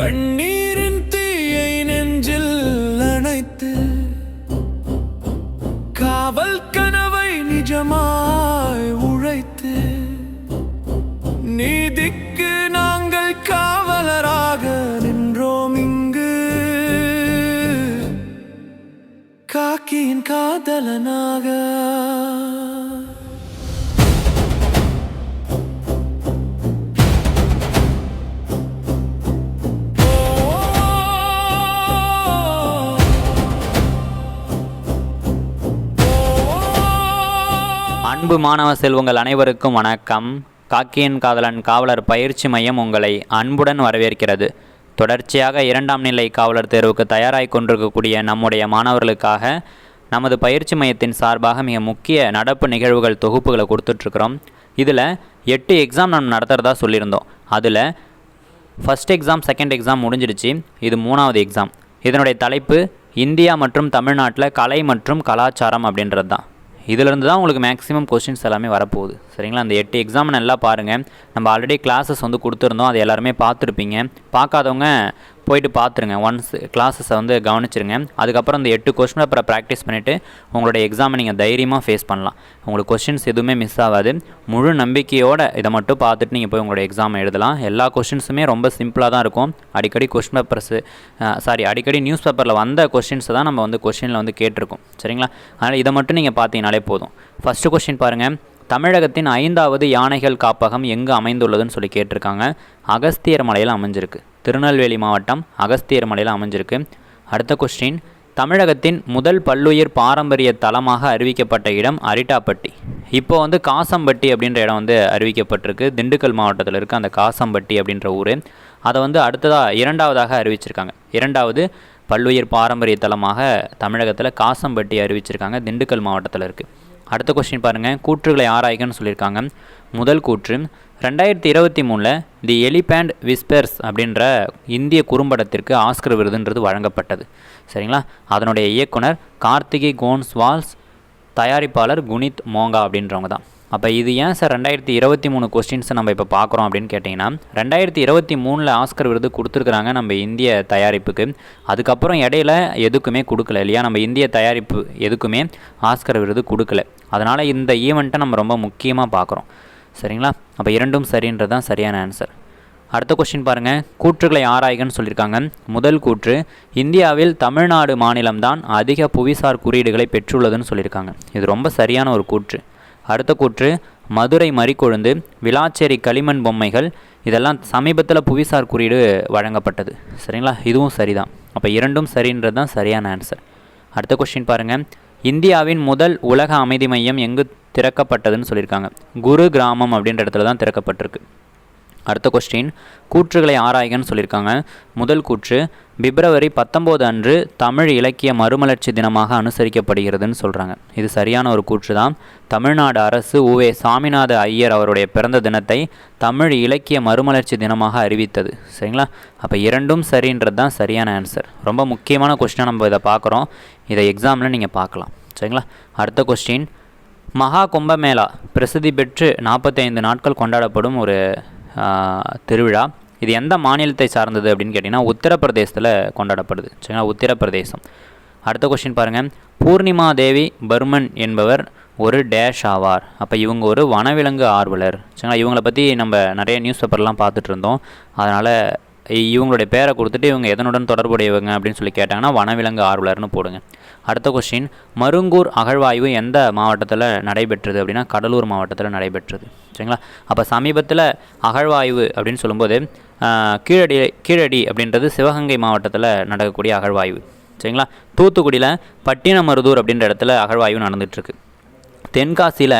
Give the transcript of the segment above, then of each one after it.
கண்ணீரின் அன்பு மாணவ செல்வங்கள் அனைவருக்கும் வணக்கம். காக்கியின் காதலன் காவலர் பயிற்சி மையம் உங்களை அன்புடன் வரவேற்கிறது. தொடர்ச்சியாக இரண்டாம் நிலை காவலர் தேர்வுக்கு தயாராகி கொண்டிருக்கக்கூடிய நம்முடைய மாணவர்களுக்காக நமது பயிற்சி மையத்தின் சார்பாக மிக முக்கிய நடப்பு நிகழ்வுகள் தொகுப்புகளை கொடுத்துட்ருக்குறோம். இதில் எட்டு எக்ஸாம் நம்ம நடத்துகிறதா சொல்லியிருந்தோம். அதில் ஃபஸ்ட் எக்ஸாம் செகண்ட் எக்ஸாம் முடிஞ்சிடுச்சு இது மூணாவது எக்ஸாம் இதனுடைய தலைப்பு இந்தியா மற்றும் தமிழ்நாட்டில் கலை மற்றும் கலாச்சாரம் அப்படின்றது தான் இதிலிருந்து தான் உங்களுக்கு மேக்ஸிமம் கொஸ்டின்ஸ் எல்லாமே வரப்போகுது. சரிங்களா? அந்த எட்டு எக்ஸாம் நல்லா பாருங்கள் நம்ம ஆல்ரெடி கிளாஸஸ் வந்து கொடுத்துருந்தோம். அது எல்லாருமே பார்த்துருப்பீங்க. பார்க்காதவங்க போயிட்டு பார்த்துருங்க. ஒன்ஸ் கிளாஸஸை வந்து கவனிச்சிருங்க. அதுக்கப்புறம் இந்த எட்டு கொஸ்டின் பேப்பரை ப்ராக்டிஸ் பண்ணிவிட்டு உங்களோட எக்ஸாமை நீங்கள் தைரியமாக ஃபேஸ் பண்ணலாம். உங்களுக்கு கொஸ்டின்ஸ் எதுவுமே மிஸ் ஆகாது. முழு நம்பிக்கையோடு இதை மட்டும் பார்த்துட்டு நீங்கள் போய் உங்களோட எக்ஸாம் எழுதலாம். எல்லா கொஸ்டின்ஸுமே ரொம்ப சிம்பிளாக தான் இருக்கும். அடிக்கடி கொஸ்டின் பேப்பர்ஸு சாரி அடிக்கடி நியூஸ் பேப்பரில் வந்த கொஸ்டின்ஸை தான் நம்ம வந்து கொஸ்டினில் வந்து கேட்டிருக்கோம். சரிங்களா? அதனால் இதை மட்டும் நீங்கள் பார்த்தீங்கனாலே போதும். ஃபஸ்ட்டு கொஸ்டின் பாருங்கள் தமிழகத்தின் ஐந்தாவது யானைகள் காப்பகம் எங்கு அமைந்துள்ளதுன்னு சொல்லி கேட்டிருக்காங்க. அகஸ்தியர் மலையில் அமைஞ்சிருக்கு. திருநெல்வேலி மாவட்டம் அகஸ்தியர் மலையில் அமைஞ்சிருக்கு. அடுத்த கொஸ்டின் தமிழகத்தின் முதல் பல்லுயிர் பாரம்பரிய தலமாக அறிவிக்கப்பட்ட இடம் அரிட்டாப்பட்டி. இப்போ வந்து காசம்பட்டி அப்படின்ற இடம் வந்து அறிவிக்கப்பட்டிருக்கு. திண்டுக்கல் மாவட்டத்தில் இருக்க அந்த காசம்பட்டி அப்படின்ற ஊர். அதை வந்து அடுத்ததாக இரண்டாவதாக அறிவிச்சிருக்காங்க. இரண்டாவது பல்லுயிர் பாரம்பரிய தலமாக தமிழகத்தில் காசம்பட்டி அறிவிச்சிருக்காங்க. திண்டுக்கல் மாவட்டத்தில் இருக்குது அடுத்த கொஸ்டின் பாருங்கள் கூற்றுகளை ஆராய்கன்னு சொல்லியிருக்காங்க. முதல் கூற்று ரெண்டாயிரத்தி இருபத்தி மூணில் தி எலிபேண்ட் விஸ்பர்ஸ் அப்படின்ற இந்திய குறும்படத்திற்கு ஆஸ்கர் விருதுன்றது வழங்கப்பட்டது. சரிங்களா? அதனுடைய இயக்குனர் கார்த்திகை கோன்ஸ்வால்ஸ் தயாரிப்பாளர் குனித் மோங்கா அப்படின்றவங்க தான். அப்போ இது ஏன் சார் ரெண்டாயிரத்தி இருபத்தி மூணு கொஸ்டின்ஸை நம்ம இப்போ பார்க்குறோம் அப்படின்னு கேட்டிங்கன்னா ரெண்டாயிரத்தி இருபத்தி மூணில் ஆஸ்கர் விருது கொடுத்துருக்குறாங்க நம்ம இந்திய தயாரிப்புக்கு. அதுக்கப்புறம் இடையில எதுக்குமே கொடுக்கல இல்லையா? நம்ம இந்திய தயாரிப்பு எதுக்குமே ஆஸ்கர் விருது கொடுக்கல. அதனால் இந்த ஈவெண்ட்டை நம்ம ரொம்ப முக்கியமாக பார்க்குறோம் சரிங்களா? அப்போ இரண்டும் சரின்றது தான் சரியான ஆன்சர் அடுத்த கொஸ்டின் பாருங்கள் கூற்றுகளை ஆராய்கன்னு சொல்லியிருக்காங்க முதல் கூற்று இந்தியாவில் தமிழ்நாடு மாநிலம்தான் அதிக புவிசார் குறியீடுகளை பெற்றுள்ளதுன்னு சொல்லியிருக்காங்க இது ரொம்ப சரியான ஒரு கூற்று. அடுத்த கூற்று மதுரை மறிக்கொழுந்து விளாச்சேரி களிமண் பொம்மைகள் இதெல்லாம் சமீபத்தில் புவிசார் குறியீடு வழங்கப்பட்டது. சரிங்களா? இதுவும் சரிதான். அப்போ இரண்டும் சரின்றது தான் சரியான ஆன்சர் அடுத்த கொஸ்டின் பாருங்கள் இந்தியாவின் முதல் உலக அமைதி மையம் எங்கு திறக்கப்பட்டதுன்னு சொல்லியிருக்காங்க. குரு கிராமம் அப்படின்ற இடத்துல தான் திறக்கப்பட்டிருக்கு. அடுத்த கொஸ்டின் கூற்றுகளை ஆராய்கன்னு சொல்லியிருக்காங்க. முதல் கூற்று பிப்ரவரி பத்தொம்போது அன்று தமிழ் இலக்கிய மறுமலர்ச்சி தினமாக அனுசரிக்கப்படுகிறதுன்னு சொல்கிறாங்க இது சரியான ஒரு கூற்று தான். தமிழ்நாடு அரசு உவே சாமிநாத ஐயர் அவருடைய பிறந்த தினத்தை தமிழ் இலக்கிய மறுமலர்ச்சி தினமாக அறிவித்தது. சரிங்களா? அப்போ இரண்டும் சரின்றது தான் சரியான ஆன்சர் ரொம்ப முக்கியமான கொஸ்டினாக நம்ம இதை பார்க்குறோம். இதை எக்ஸாமில் நீங்கள் பார்க்கலாம். சரிங்களா? அடுத்த கொஸ்டின் மகா கும்பமேளா பிரசித்தி பெற்று நாற்பத்தைந்து நாட்கள் கொண்டாடப்படும் ஒரு திருவிழா. இது எந்த மாநிலத்தை சார்ந்தது அப்படின்னு கேட்டிங்கன்னா உத்தரப்பிரதேசத்தில் கொண்டாடப்படுது. சரிங்களா? உத்தரப்பிரதேசம். அடுத்த கொஸ்டின் பாருங்கள் பூர்ணிமா தேவி பர்மன் என்பவர் ஒரு டேஷ் ஆவார். அப்போ இவங்க ஒரு வனவிலங்கு ஆர்வலர். சரிங்களா? இவங்களை பற்றி நம்ம நிறைய நியூஸ் பேப்பர்லாம் பார்த்துட்டு இருந்தோம். அதனால் இவங்களுடைய பேரை கொடுத்துட்டு இவங்க எதனுடன் தொடர்புடையவங்க அப்படின்னு சொல்லி கேட்டாங்கன்னா வனவிலங்கு ஆர்வலர்னு போடுங்க. அடுத்த கொஸ்டின் மருங்கூர் அகழ்வாய்வு எந்த மாவட்டத்தில் நடைபெற்றது அப்படின்னா கடலூர் மாவட்டத்தில் நடைபெற்றது. சரிங்களா? அப்போ சமீபத்தில் அகழ்வாய்வு அப்படின்னு சொல்லும்போது கீழடி கீழடி அப்படின்றது சிவகங்கை மாவட்டத்தில் நடக்கக்கூடிய அகழ்வாய்வு. சரிங்களா? தூத்துக்குடியில் பட்டினமருதூர் அப்படின்ற இடத்துல அகழ்வாய்வு நடந்துகிட்ருக்கு தென்காசியில்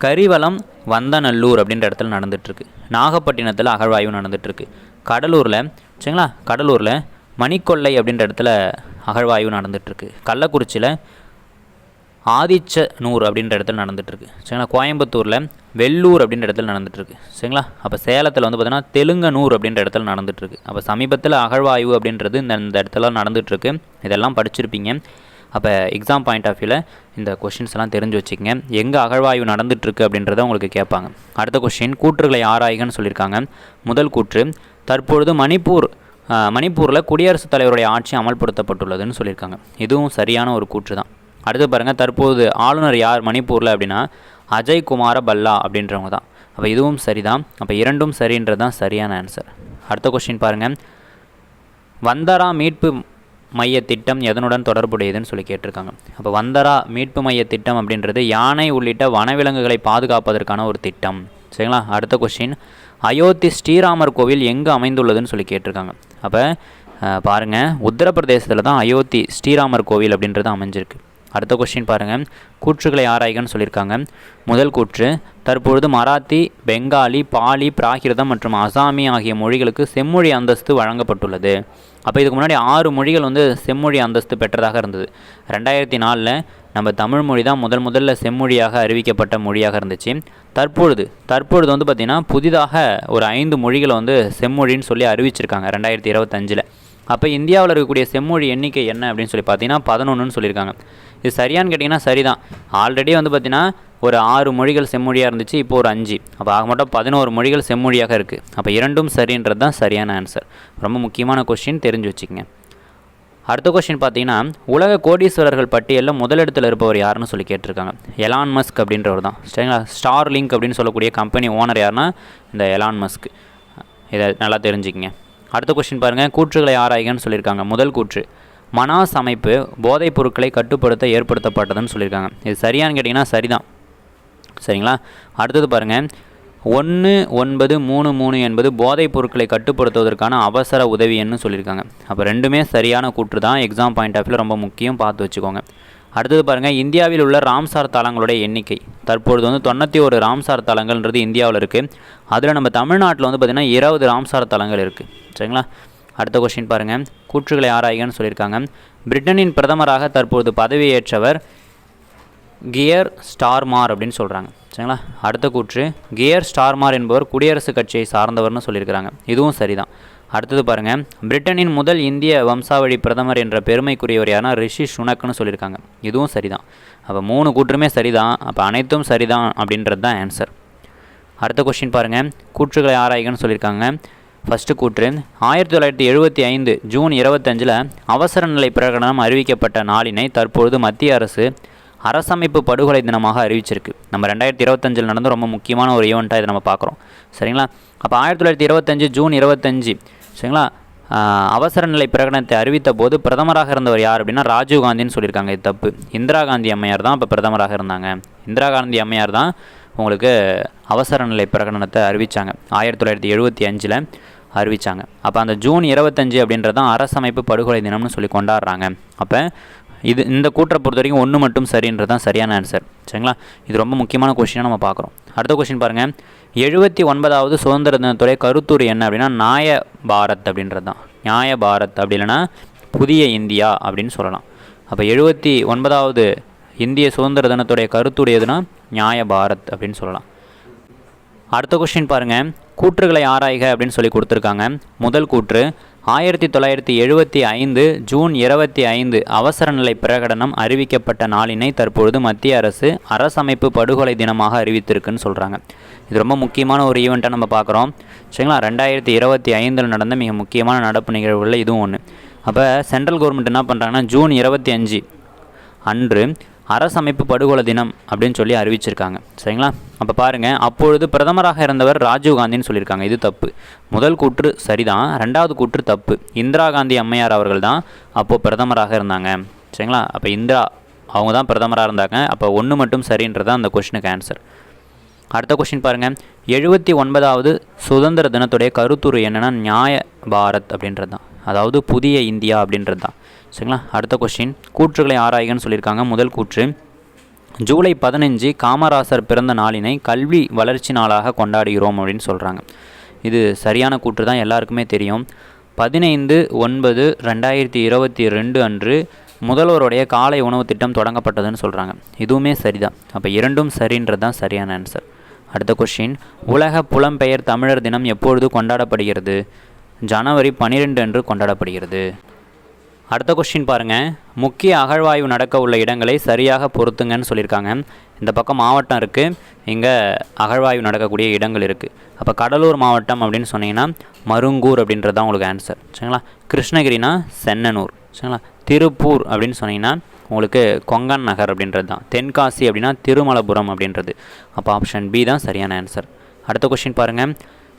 கரிவலம் வந்தநல்லூர் அப்படின்ற இடத்துல நடந்துகிட்ருக்கு நாகப்பட்டினத்தில் அகழ்வாய்வு நடந்துகிட்ருக்கு கடலூரில் சரிங்களா? கடலூரில் மணிக்கொள்ளை அப்படின்ற இடத்துல அகழ்வாய்வு நடந்துகிட்ருக்கு கள்ளக்குறிச்சியில் ஆதிச்ச நூறு அப்படின்ற இடத்துல நடந்துகிட்ருக்கு சரிங்களா? கோயம்புத்தூரில் வெள்ளூர் அப்படின்ற இடத்துல நடந்துகிட்ருக்கு சரிங்களா? அப்போ சேலத்தில் வந்து பார்த்திங்கன்னா தெலுங்கனூர் அப்படின்ற இடத்துல நடந்துகிட்ருக்கு அப்போ சமீபத்தில் அகழ்வாய்வு அப்படின்றது இந்த இந்த இடத்துல நடந்துகிட்ருக்கு இதெல்லாம் படிச்சிருப்பீங்க. அப்போ எக்ஸாம் பாயிண்ட் ஆஃப் வியூவில் இந்த கொஷின்ஸ் எல்லாம் தெரிஞ்சு வச்சுக்கங்க. எங்கே அகழ்வாய்வு நடந்துகிட்ருக்கு அப்படின்றத உங்களுக்கு கேட்பாங்க. அடுத்த கொஷின் கூற்றுகளை ஆராய்கன்னு சொல்லியிருக்காங்க. முதல் கூற்று தற்பொழுது மணிப்பூர் மணிப்பூரில் குடியரசுத் தலைவருடைய ஆட்சி அமல்படுத்தப்பட்டுள்ளதுன்னு சொல்லியிருக்காங்க. இதுவும் சரியான ஒரு கூற்று தான் அடுத்து பாருங்கள் தற்போது ஆளுநர் யார் மணிப்பூரில் அப்படின்னா அஜய் குமார பல்லா அப்படின்றவங்க தான் அப்போ இதுவும் சரிதான். அப்போ இரண்டும் சரின்றது தான் சரியான ஆன்சர் அடுத்த கொஸ்டின் பாருங்கள் வந்தரா மீட்பு மைய திட்டம் எதனுடன் தொடர்புடையதுன்னு சொல்லி கேட்டிருக்காங்க. அப்போ வந்தரா மீட்பு மைய திட்டம் அப்படின்றது யானை உள்ளிட்ட வனவிலங்குகளை பாதுகாப்பதற்கான ஒரு திட்டம். சரிங்களா? அடுத்த கொஸ்டின் அயோத்தி ஸ்ரீராமர் கோவில் எங்கே அமைந்துள்ளதுன்னு சொல்லி கேட்டிருக்காங்க. அப்போ பாருங்கள் உத்தரப்பிரதேசத்தில் தான் அயோத்தி ஸ்ரீராமர் கோவில் அப்படின்றது அமைஞ்சிருக்கு. அடுத்த கொஸ்டின் பாருங்கள் கூற்றுகளை ஆராய்கன்னு சொல்லியிருக்காங்க. முதல் கூற்று தற்பொழுது மராத்தி பெங்காலி பாலி பிராகிருதம் மற்றும் அசாமி ஆகிய மொழிகளுக்கு செம்மொழி அந்தஸ்து வழங்கப்பட்டுள்ளது. அப்போ இதுக்கு முன்னாடி ஆறு மொழிகள் வந்து செம்மொழி அந்தஸ்து பெற்றதாக இருந்தது. ரெண்டாயிரத்தி நாலில் நம்ம தமிழ் மொழி தான் முதல் முதல்ல செம்மொழியாக அறிவிக்கப்பட்ட மொழியாக இருந்துச்சு. தற்பொழுது தற்பொழுது வந்து பார்த்திங்கன்னா புதிதாக ஒரு ஐந்து மொழிகளை வந்து செம்மொழின்னு சொல்லி அறிவிச்சிருக்காங்க ரெண்டாயிரத்தி இருபத்தஞ்சில். அப்போ இந்தியாவில் இருக்கக்கூடிய செம்மொழி எண்ணிக்கை என்ன அப்படின்னு சொல்லி பார்த்தீங்கன்னா பதினொன்றுன்னு சொல்லியிருக்காங்க. இது சரியான்னு கேட்டிங்கன்னா சரிதான். ஆல்ரெடி வந்து பார்த்திங்கன்னா ஒரு ஆறு மொழிகள் செம்மொழியாக இருந்துச்சு இப்போ ஒரு அஞ்சு. அப்போ ஆக மட்டும் பதினோரு மொழிகள் செம்மொழியாக இருக்குது அப்போ இரண்டும் சரின்றது தான் சரியான ஆன்சர் ரொம்ப முக்கியமான கொஸ்டின் தெரிஞ்சு வச்சுக்கங்க. அடுத்த கொஸ்டின் பார்த்தீங்கன்னா உலக கோடீஸ்வரர்கள் பட்டியலில் முதலிடத்தில் இருப்பவர் யாருன்னு சொல்லி கேட்டிருக்காங்க. எலான் மஸ்க் அப்படின்றவர் தான். சரிங்களா? ஸ்டார் லிங்க் அப்படின்னு சொல்லக்கூடிய கம்பெனி ஓனர் யாருன்னா இந்த எலான் மஸ்க் இதை நல்லா தெரிஞ்சுக்கங்க. அடுத்த கொஸ்டின் பாருங்கள் கூற்றுகளை ஆராய்கன்னு சொல்லியிருக்காங்க. முதல் கூற்று. மனாஸ் அமைப்பு போதைப் பொருட்களை கட்டுப்படுத்த ஏற்படுத்தப்பட்டதுன்னு சொல்லியிருக்காங்க. இது சரியான்னு கேட்டிங்கன்னா சரிதான். சரிங்களா? அடுத்தது பாருங்கள் ஒன்று ஒன்பது மூணு மூணு என்பது போதைப் பொருட்களை கட்டுப்படுத்துவதற்கான அவசர உதவி எண்ணு சொல்லியிருக்காங்க. அப்போ ரெண்டுமே சரியான கூற்று தான். எக்ஸாம் பாயிண்ட் ஆஃப் ரொம்ப முக்கியம் பார்த்து வச்சுக்கோங்க. அடுத்தது பாருங்கள் இந்தியாவில் உள்ள ராம்சார் தலங்களுடைய எண்ணிக்கை. தற்பொழுது வந்து தொண்ணூற்றி ஒரு ராம்சார் தலங்கள்ன்றது இந்தியாவில் இருக்குது அதில் நம்ம தமிழ்நாட்டில் வந்து பார்த்திங்கன்னா இருபது ராம்சார் தலங்கள் இருக்குது சரிங்களா? அடுத்த கொஸ்டின் பாருங்கள் கூற்றுகளை ஆராய்கன்னு சொல்லியிருக்காங்க. பிரிட்டனின் பிரதமராக தற்போது பதவியேற்றவர் கியர் ஸ்டார்மார் அப்படின்னு சொல்கிறாங்க சரிங்களா? அடுத்த கூற்று. கியர் ஸ்டார்மார் என்பவர் குடியரசுக் கட்சியை சார்ந்தவர்னு சொல்லியிருக்கிறாங்க. இதுவும் சரிதான். அடுத்தது பாருங்கள் பிரிட்டனின் முதல் இந்திய வம்சாவழி பிரதமர் என்ற பெருமைக்குரியவர் யாருன்னா ரிஷி சுனக்னு சொல்லியிருக்காங்க. இதுவும் சரிதான். அப்போ மூணு கூற்றுமே சரிதான். அப்போ அனைத்தும் சரிதான் அப்படின்றது தான் ஆன்சர் அடுத்த கொஸ்டின் பாருங்கள் கூற்றுகளை ஆராய்கன்னு சொல்லியிருக்காங்க. ஃபஸ்ட்டு கூற்று ஆயிரத்தி தொள்ளாயிரத்தி எழுபத்தி ஐந்து ஜூன் இருபத்தஞ்சில் அவசர நிலை பிரகடனம் அறிவிக்கப்பட்ட நாளினை தற்பொழுது மத்திய அரசு அரசமைப்பு படுகொலை தினமாக அறிவிச்சிருக்கு. நம்ம ரெண்டாயிரத்தி இருபத்தஞ்சில் நடந்து ரொம்ப முக்கியமான ஒரு ஈவெண்ட்டாக இதை நம்ம பார்க்குறோம். சரிங்களா? அப்போ ஆயிரத்தி தொள்ளாயிரத்தி இருபத்தஞ்சு ஜூன் இருபத்தஞ்சி சரிங்களா? அவசர நிலை பிரகடனத்தை அறிவித்த போது பிரதமராக இருந்தவர் யார் அப்படின்னா ராஜீவ் காந்தின்னு சொல்லியிருக்காங்க. இது தப்பு. இந்திரா காந்தி அம்மையார் தான் இப்போ பிரதமராக இருந்தாங்க. இந்திரா காந்தி அம்மையார் தான் உங்களுக்கு அவசர நிலை பிரகடனத்தை அறிவித்தாங்க ஆயிரத்தி தொள்ளாயிரத்தி எழுபத்தி அஞ்சில் அறிவித்தாங்க அப்போ அந்த ஜூன் இருபத்தஞ்சு அப்படின்றது தான் அரசமைப்பு படுகொலை தினம்னு சொல்லி கொண்டாடுறாங்க. அப்போ இது இந்த கூற்றை பொறுத்த வரைக்கும் ஒன்று மட்டும் சரின்றது தான் சரியான ஆன்சர் சரிங்களா? இது ரொம்ப முக்கியமான கொஷினாக நம்ம பார்க்குறோம். அடுத்த கொஷின் பாருங்கள் எழுபத்தி ஒன்பதாவது சுதந்திர தினத்துடைய கருத்துரு என்ன அப்படின்னா நியாய பாரத் அப்படின்றது தான் நியாய பாரத் அப்படி இல்லைன்னா புதிய இந்தியா அப்படின்னு சொல்லலாம். அப்போ எழுபத்தி ஒன்பதாவது இந்திய சுதந்திர தினத்துடைய கருத்துடையதுன்னா நியாய பாரத் அப்படின்னு சொல்லலாம். அடுத்த கொஸ்டின் பாருங்கள் கூற்றுகளை ஆராய்க அப்படின்னு சொல்லி கொடுத்துருக்காங்க. முதல் கூற்று ஆயிரத்தி தொள்ளாயிரத்தி எழுபத்தி ஐந்து ஜூன் இருபத்தி ஐந்து அவசர நிலை பிரகடனம் அறிவிக்கப்பட்ட நாளினை தற்பொழுது மத்திய அரசு அரசமைப்பு படுகொலை தினமாக அறிவித்திருக்குன்னு சொல்கிறாங்க இது ரொம்ப முக்கியமான ஒரு ஈவெண்ட்டாக நம்ம பார்க்குறோம். சரிங்களா? ரெண்டாயிரத்தி இருபத்தி ஐந்தில் நடந்த மிக முக்கியமான நடப்பு நிகழ்வுகளில் இதுவும் ஒன்று அப்போ சென்ட்ரல் கவர்மெண்ட் என்ன பண்ணுறாங்கன்னா ஜூன் இருபத்தி அஞ்சு அன்று அரசமைப்பு படுகொலை தினம் அப்படின்னு சொல்லி அறிவிச்சிருக்காங்க. சரிங்களா? அப்போ பாருங்கள் அப்பொழுது பிரதமராக இருந்தவர் ராஜீவ் காந்தின்னு சொல்லியிருக்காங்க. இது தப்பு. முதல் கூற்று சரிதான். ரெண்டாவது கூற்று தப்பு. இந்திரா காந்தி அம்மையார் அவர்கள் தான் அப்போது பிரதமராக இருந்தாங்க. சரிங்களா? அப்போ இந்திரா அவங்க தான் பிரதமராக இருந்தாங்க. அப்போ ஒன்று மட்டும் சரின்றதான் அந்த கொஷினுக்கு ஆன்சர் அடுத்த கொஷின் பாருங்கள் எழுபத்தி ஒன்பதாவது சுதந்திர தினத்துடைய கருத்துரு என்னென்னா நியாய பாரத் அப்படின்றது தான் அதாவது புதிய இந்தியா அப்படின்றது தான் சரிங்களா? அடுத்த கொஷின் கூற்றுகளை ஆராய்கன்னு சொல்லியிருக்காங்க. முதல் கூற்று. ஜூலை பதினஞ்சு காமராசர் பிறந்த நாளினை கல்வி வளர்ச்சி நாளாக கொண்டாடுகிறோம் அப்படின்னு சொல்கிறாங்க இது சரியான கூற்று தான் எல்லாருக்குமே தெரியும். பதினைந்து ஒன்பது ரெண்டாயிரத்தி இருபத்தி ரெண்டு அன்று முதல்வருடைய காலை உணவு திட்டம் தொடங்கப்பட்டதுன்னு சொல்கிறாங்க இதுவுமே சரிதான். அப்போ இரண்டும் சரின்றது தான் சரியான ஆன்சர் அடுத்த கொஷின் உலக புலம்பெயர் தமிழர் தினம் எப்பொழுது கொண்டாடப்படுகிறது? ஜனவரி பன்னிரெண்டு அன்று கொண்டாடப்படுகிறது. அடுத்த கொஸ்டின் பாருங்கள் முக்கிய அகழ்வாய்வு நடக்க உள்ள இடங்களை சரியாக பொருத்துங்கன்னு சொல்லியிருக்காங்க. இந்த பக்கம் மாவட்டம் இருக்குது இங்கே அகழ்வாய்வு நடக்கக்கூடிய இடங்கள் இருக்குது அப்போ கடலூர் மாவட்டம் அப்படின்னு சொன்னீங்கன்னா மருங்கூர் அப்படின்றது தான் உங்களுக்கு ஆன்சர் சரிங்களா? கிருஷ்ணகிரினா சென்னனூர். சரிங்களா? திருப்பூர் அப்படின்னு சொன்னீங்கன்னா உங்களுக்கு கொங்கன் நகர் அப்படின்றது தான் தென்காசி அப்படின்னா திருமலபுரம் அப்படின்றது. அப்போ ஆப்ஷன் பி தான் சரியான ஆன்சர் அடுத்த கொஸ்டின் பாருங்கள்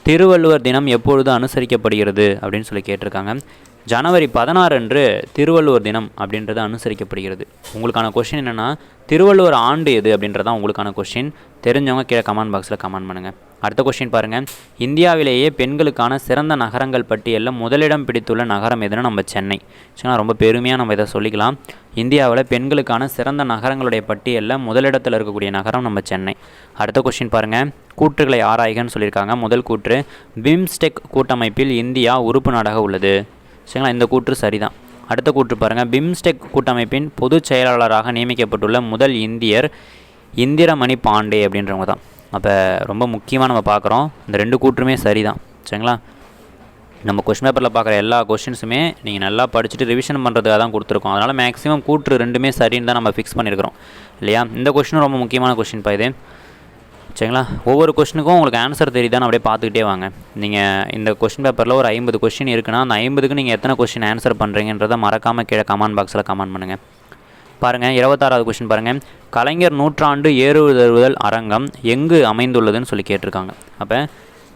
திருவள்ளுவர் தினம் எப்பொழுது அனுசரிக்கப்படுகிறது அப்படின்னு சொல்லி கேட்டிருக்காங்க. ஜனவரி பதினாறு அன்று திருவள்ளுவர் தினம் அப்படின்றது அனுசரிக்கப்படுகிறது. உங்களுக்கான கொஷின் என்னென்னா திருவள்ளுவர் ஆண்டு எது அப்படின்றதான் உங்களுக்கான கொஷின் தெரிஞ்சவங்க கீழே கமெண்ட் பாக்ஸில் கமெண்ட் பண்ணுங்கள் அடுத்த கொஸ்டின் பாருங்கள் இந்தியாவிலேயே பெண்களுக்கான சிறந்த நகரங்கள் பட்டியலில் முதலிடம் பிடித்துள்ள நகரம் எதுனா நம்ம சென்னை. சரிங்களா ரொம்ப பெருமையாக நம்ம இதை சொல்லிக்கலாம். இந்தியாவில் பெண்களுக்கான சிறந்த நகரங்களுடைய பட்டியலில் முதலிடத்தில் இருக்கக்கூடிய நகரம் நம்ம சென்னை. அடுத்த கொஸ்டின் பாருங்கள் கூற்றுகளை ஆராய்கன்னு சொல்லியிருக்காங்க. முதல் கூற்று பிம்ஸ்டெக் கூட்டமைப்பில் இந்தியா உறுப்பு நாடாக உள்ளது. சரிங்களா? இந்த கூற்று சரிதான். அடுத்த கூற்று பாருங்கள் பிம்ஸ்டெக் கூட்டமைப்பின் பொதுச் செயலாளராக நியமிக்கப்பட்டுள்ள முதல் இந்தியர் இந்திரமணி பாண்டே அப்படின்றவங்க தான். அப்போ ரொம்ப முக்கியமாக நம்ம பார்க்குறோம். இந்த ரெண்டு கூற்றுமே சரிதான். சரிங்களா? நம்ம கொஷின் பேப்பரில் பார்க்குற எல்லா கொஷின்ஸுமே நீங்கள் நல்லா படிச்சுட்டு ரிவிஷன் பண்ணுறதுக்காக தான் கொடுத்துருக்கோம். அதனால் மேக்ஸிமம் கூற்று ரெண்டுமே சரின்னு தான் நம்ம ஃபிக்ஸ் பண்ணியிருக்கிறோம். இல்லையா? இந்த கொஷினும் ரொம்ப முக்கியமான கொஷின் பா இது. சரிங்களா? ஒவ்வொரு கொஷினுக்கும் உங்களுக்கு ஆன்சர் தெரியுதான்னு அப்படியே பார்த்துக்கிட்டே வாங்க. நீங்கள் இந்த கொஷின் பேப்பரில் ஒரு ஐம்பது கொஷின் இருக்குன்னா அந்த ஐம்பதுக்கு நீங்கள் எத்தனை கொஷின் ஆன்சர் பண்ணுறீங்கன்றதை மறக்காமல் கீழே கமெண்ட் பாக்ஸில் கமெண்ட் பண்ணுங்கள் பாருங்கள் இருபத்தாறாவது கொஷின் பாருங்கள் கலைஞர் நூற்றாண்டு ஏறுதழுவுதல் அரங்கம் எங்கு அமைந்துள்ளதுன்னு சொல்லி கேட்டிருக்காங்க. அப்போ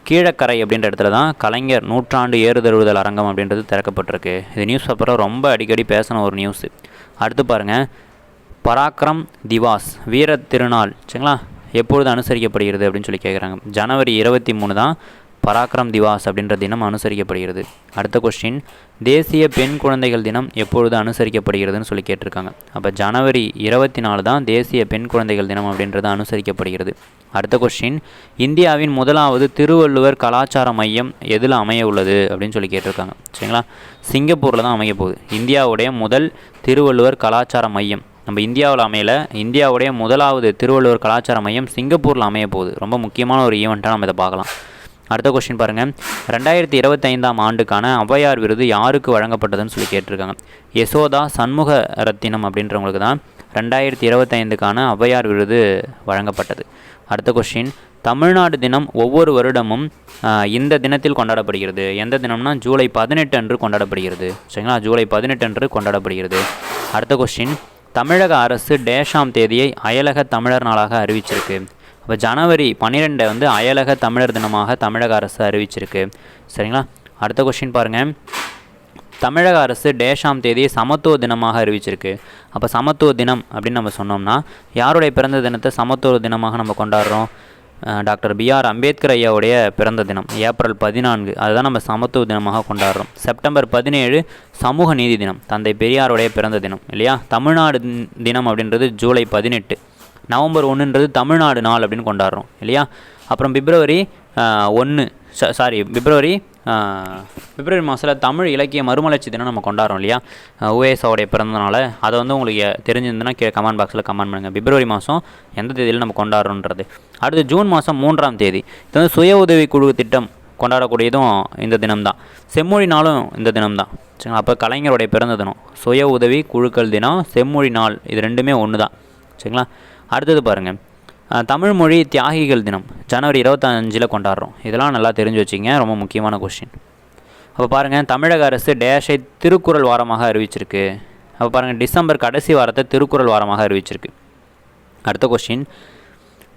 கீழக்கரை அப்படின்ற இடத்துல தான் கலைஞர் நூற்றாண்டு ஏறுதழுவுதல் அரங்கம் அப்படின்றது திறக்கப்பட்டிருக்கு. இது நியூஸ் பேப்பரில் ரொம்ப அடிக்கடி பேசின ஒரு நியூஸு அடுத்து பாருங்கள் பராக்ரம் திவாஸ் வீர திருநாள் சரிங்களா? எப்பொழுது அனுசரிக்கப்படுகிறது அப்படின்னு சொல்லி கேட்குறாங்க ஜனவரி இருபத்தி மூணு தான் பராக்கிரம் திவாஸ் அப்படின்ற தினம் அனுசரிக்கப்படுகிறது. அடுத்த கொஸ்டின் தேசிய பெண் குழந்தைகள் தினம் எப்பொழுது அனுசரிக்கப்படுகிறதுன்னு சொல்லி கேட்டிருக்காங்க. அப்போ ஜனவரி இருபத்தி நாலு தான் தேசிய பெண் குழந்தைகள் தினம் அப்படின்றது அனுசரிக்கப்படுகிறது. அடுத்த கொஸ்டின் இந்தியாவின் முதலாவது திருவள்ளுவர் கலாச்சார மையம் எதில் அமைய உள்ளது அப்படின்னு சொல்லி கேட்டிருக்காங்க. சரிங்களா? சிங்கப்பூரில் தான் அமைய போகுது. இந்தியாவுடைய முதல் திருவள்ளுவர் கலாச்சார மையம். நம்ம இந்தியாவில் அமையல. இந்தியாவுடைய முதலாவது திருவள்ளுவர் கலாச்சார மையம் சிங்கப்பூரில் அமைய போகுது. ரொம்ப முக்கியமான ஒரு ஈவெண்ட்டாக நம்ம இதை பார்க்கலாம். அடுத்த கொஸ்டின் பாருங்கள் ரெண்டாயிரத்தி இருபத்தைந்தாம் ஆண்டுக்கான ஔவையார் விருது யாருக்கு வழங்கப்பட்டதுன்னு சொல்லி கேட்டிருக்காங்க. யசோதா சண்முக ரத்தினம் அப்படின்றவங்களுக்கு தான் ரெண்டாயிரத்தி இருபத்தைந்துக்கான ஔவையார் விருது வழங்கப்பட்டது. அடுத்த கொஸ்டின் தமிழ்நாடு தினம் ஒவ்வொரு வருடமும் இந்த தினத்தில் கொண்டாடப்படுகிறது. எந்த தினம்னா ஜூலை பதினெட்டு அன்று கொண்டாடப்படுகிறது. சரிங்களா? ஜூலை பதினெட்டு அன்று கொண்டாடப்படுகிறது. அடுத்த கொஸ்டின் தமிழக அரசு டேஷாம் தேதியை அயலக தமிழர் நாளாக அறிவிச்சிருக்கு. இப்போ ஜனவரி பன்னிரெண்டை வந்து அயலக தமிழர் தினமாக தமிழக அரசு அறிவிச்சிருக்கு. சரிங்களா? அடுத்த கொஸ்டின் பாருங்கள் தமிழக அரசு டேஷாம் தேதியை சமத்துவ தினமாக அறிவிச்சிருக்கு. அப்போ சமத்துவ தினம் அப்படின்னு நம்ம சொன்னோம்னா யாருடைய பிறந்த தினத்தை சமத்துவ தினமாக நம்ம கொண்டாடுறோம்? டாக்டர் பிஆர் அம்பேத்கர் ஐயாவுடைய பிறந்த தினம் ஏப்ரல் பதினான்கு. அதுதான் நம்ம சமத்துவ தினமாக கொண்டாடுறோம். செப்டம்பர் பதினேழு சமூக நீதி தினம் தந்தை பெரியாருடைய பிறந்த தினம் இல்லையா? தமிழ்நாடு தினம் அப்படின்றது ஜூலை பதினெட்டு. நவம்பர் ஒன்றுன்றது தமிழ்நாடு நாள் அப்படின்னு கொண்டாடுறோம் இல்லையா? அப்புறம் பிப்ரவரி ஒன்று சாரி பிப்ரவரி பிப்ரவரி மாதத்தில் தமிழ் இலக்கிய மறுமலர்ச்சி தினம் நம்ம கொண்டாடுறோம் இல்லையா? ஓஎஸ்ஓடைய பிறந்தனால அதை வந்து உங்களுக்கு தெரிஞ்சிருந்துன்னா கீழே கமெண்ட் பாக்ஸில் கமெண்ட் பண்ணுங்கள் பிப்ரவரி மாதம் எந்த தேதியில் நம்ம கொண்டாடுறோன்றது. அடுத்து ஜூன் மாதம் மூன்றாம் தேதி. இது வந்து சுய உதவி குழு திட்டம் கொண்டாடக்கூடியதும் இந்த தினம்தான். செம்மொழி நாளும் இந்த தினம்தான். சரிங்களா? அப்போ கலைஞருடைய பிறந்த தினம். சுய உதவி குழுக்கள் தினம் செம்மொழி நாள். இது ரெண்டுமே ஒன்று தான் சரிங்களா? அடுத்தது பாருங்கள் தமிழ் மொழி தியாகிகள் தினம் ஜனவரி இருபத்தஞ்சில் கொண்டாடுறோம். இதெல்லாம் நல்லா தெரிஞ்சு வச்சிங்க ரொம்ப முக்கியமான கொஸ்டின் அப்போ பாருங்கள் தமிழக அரசு டேஷை திருக்குறள் வாரமாக அறிவிச்சிருக்கு. அப்போ பாருங்கள் டிசம்பர் கடைசி வாரத்தை திருக்குறள் வாரமாக அறிவிச்சிருக்கு. அடுத்த கொஸ்டின்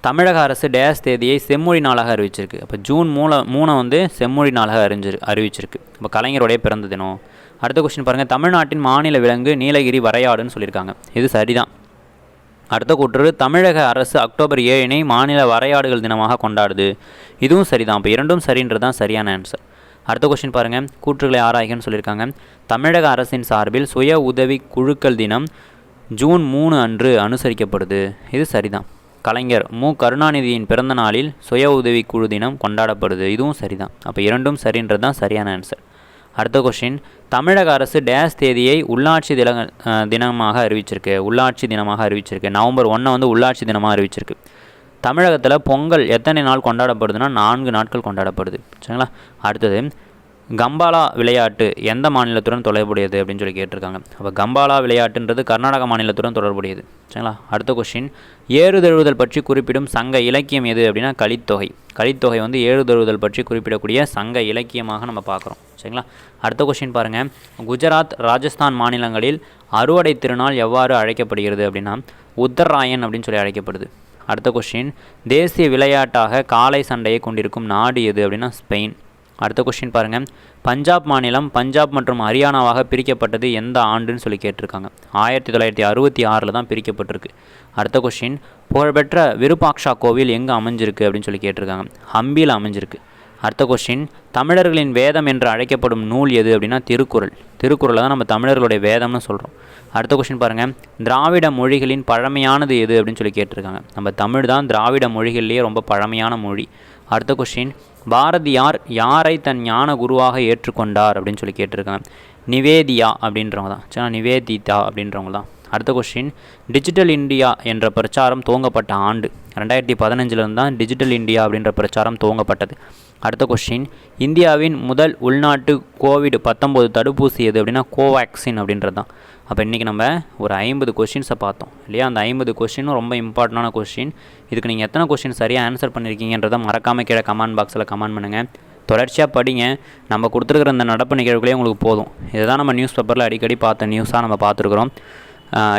தமிழக அரசு டேஷ் தேதியை செம்மொழி நாளாக அறிவிச்சிருக்கு. அப்போ ஜூன் மூல மூணை வந்து செம்மொழி நாளாக அறிஞ்சிரு அறிவிச்சிருக்கு. இப்போ கலைஞருடைய பிறந்த தினம். அடுத்த கொஸ்டின் பாருங்கள் தமிழ்நாட்டின் மாநில விலங்கு நீலகிரி வரையாடுன்னு சொல்லியிருக்காங்க. இது சரிதான். அடுத்த கூற்று தமிழக அரசு அக்டோபர் ஏழினை மாநில வரையாடுகள் தினமாக கொண்டாடுது. இதுவும் சரிதான். அப்போ இரண்டும் சரின்றது தான் சரியான ஆன்சர் அடுத்த கொஸ்டின் பாருங்கள் கூற்றுகளை ஆராய்கன்னு சொல்லியிருக்காங்க. தமிழக அரசின் சார்பில் சுய உதவி குழுக்கள் தினம் ஜூன் மூணு அன்று அனுசரிக்கப்படுது. இது சரிதான். கலைஞர் மு. கருணாநிதியின் பிறந்த நாளில் சுய உதவி குழு தினம் கொண்டாடப்படுது. இதுவும் சரிதான். அப்போ இரண்டும் சரின்றது தான் சரியான ஆன்சர் அடுத்த கொஸ்டின் தமிழக அரசு டேஸ் தேதியை உள்ளாட்சி தின தினமாக அறிவிச்சிருக்கு. உள்ளாட்சி தினமாக அறிவிச்சிருக்கு. நவம்பர் ஒன்றை வந்து உள்ளாட்சி தினமாக அறிவிச்சிருக்கு. தமிழகத்தில் பொங்கல் எத்தனை நாள் கொண்டாடப்படுதுன்னா நான்கு நாட்கள் கொண்டாடப்படுது. சரிங்களா? அடுத்தது கம்பாலா விளையாட்டு எந்த மாநிலத்துடன் தொடர்புடையது அப்படின்னு சொல்லி கேட்டிருக்காங்க. அப்போ கம்பாலா விளையாட்டுன்றது கர்நாடக மாநிலத்துடன் தொடர்புடையது. சரிங்களா? அடுத்த கொஷின் ஏறுதழுவுதல் பற்றி குறிப்பிடும் சங்க இலக்கியம் எது அப்படின்னா கலித்தொகை. கலித்தொகை வந்து ஏறுதழுவுதல் பற்றி குறிப்பிடக்கூடிய சங்க இலக்கியமாக நம்ம பார்க்குறோம். சரிங்களா? அடுத்த கொஷின் பாருங்கள் குஜராத் ராஜஸ்தான் மாநிலங்களில் அறுவடை திருநாள் எவ்வாறு அழைக்கப்படுகிறது அப்படின்னா உத்தராயன் அப்படின்னு சொல்லி அழைக்கப்படுது. அடுத்த கொஷின் தேசிய விளையாட்டாக காலை சண்டையை கொண்டிருக்கும் நாடு எது அப்படின்னா ஸ்பெயின். அடுத்த கொஷின் பாருங்கள் பஞ்சாப் மாநிலம் பஞ்சாப் மற்றும் ஹரியானாவாக பிரிக்கப்பட்டது எந்த ஆண்டுன்னு சொல்லி கேட்டிருக்காங்க. ஆயிரத்தி தொள்ளாயிரத்தி அறுபத்தி ஆறில் தான் பிரிக்கப்பட்டிருக்கு. அடுத்த கொஷின் புகழ்பெற்ற விருப்பாக்ஷா கோவில் எங்கே அமைஞ்சிருக்கு அப்படின்னு சொல்லி கேட்டிருக்காங்க. ஹம்பியில் அமைஞ்சிருக்கு. அடுத்த கொஷின் தமிழர்களின் வேதம் என்று அழைக்கப்படும் நூல் எது அப்படின்னா திருக்குறள். திருக்குறளை தான் நம்ம தமிழர்களுடைய வேதம்னு சொல்கிறோம் அடுத்த கொஷின் பாருங்கள் திராவிட மொழிகளின் பழமையானது எது அப்படின்னு சொல்லி கேட்டிருக்காங்க. நம்ம தமிழ் தான் திராவிட மொழிகள்லேயே ரொம்ப பழமையான மொழி. அடுத்த கொஷின் பாரதியார் யாரை தன் ஞான குருவாக ஏற்றுக்கொண்டார் அப்படின்னு சொல்லி கேட்டிருக்காங்க. நிவேதியா அப்படின்றவங்க தான். சரி நிவேதிதா அப்படின்றவங்க தான். அடுத்த கொஸ்டின் டிஜிட்டல் இந்தியா என்ற பிரச்சாரம் துவங்கப்பட்ட ஆண்டு. ரெண்டாயிரத்தி பதினஞ்சிலிருந்து தான் டிஜிட்டல் இந்தியா அப்படின்ற பிரச்சாரம் துவங்கப்பட்டது. அடுத்த கொஸ்டின் இந்தியாவின் முதல் உள்நாட்டு கோவிட் பத்தொம்போது தடுப்பூசி எது அப்படின்னா கோவேக்சின் அப்படின்றது தான். அப்போ இன்றைக்கி நம்ம ஒரு ஐம்பது கொஷின்ஸை பார்த்தோம் இல்லையா? அந்த ஐம்பது கொஷினும் ரொம்ப இம்பார்ட்டண்டான கொஷின் இதுக்கு நீங்கள் எத்தனை கொஷின் சரியாக ஆன்சர் பண்ணியிருக்கீங்கன்றதை மறக்காமல் கீழே கமெண்ட் பாக்ஸில் கமெண்ட் பண்ணுங்கள் தொடர்ச்சியாக படிங்க. நம்ம கொடுத்துருக்குற இந்த நடப்பு நிகழ்வுகளே உங்களுக்கு போதும். இதுதான் நம்ம நியூஸ் பேப்பரில் அடிக்கடி பார்த்த நியூஸாக நம்ம பார்த்துருக்குறோம்.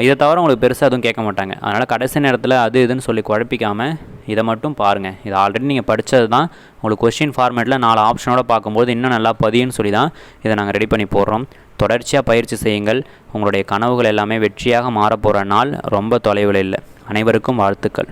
இதை தவிர உங்களுக்கு பெருசாக எதுவும் கேட்க மாட்டாங்க. அதனால் கடைசி நேரத்தில் அது இதுன்னு சொல்லி குழப்பிக்காமல் இதை மட்டும் பாருங்கள் இது ஆல்ரெடி நீங்கள் படித்தது தான் உங்களுக்கு கொஷின் ஃபார்மேட்டில் நாலு ஆப்ஷனோட பார்க்கும்போது இன்னும் நல்லா பதியுன்னு சொல்லி தான் இதை நாங்கள் ரெடி பண்ணி போடுறோம். தொடர்ச்சியாக பயிற்சி செய்யுங்கள். உங்களுடைய கனவுகள் எல்லாமே வெற்றியாக மாறப்போகிற நாள். ரொம்ப தொலைவில் இல்லை. அனைவருக்கும் வாழ்த்துக்கள்.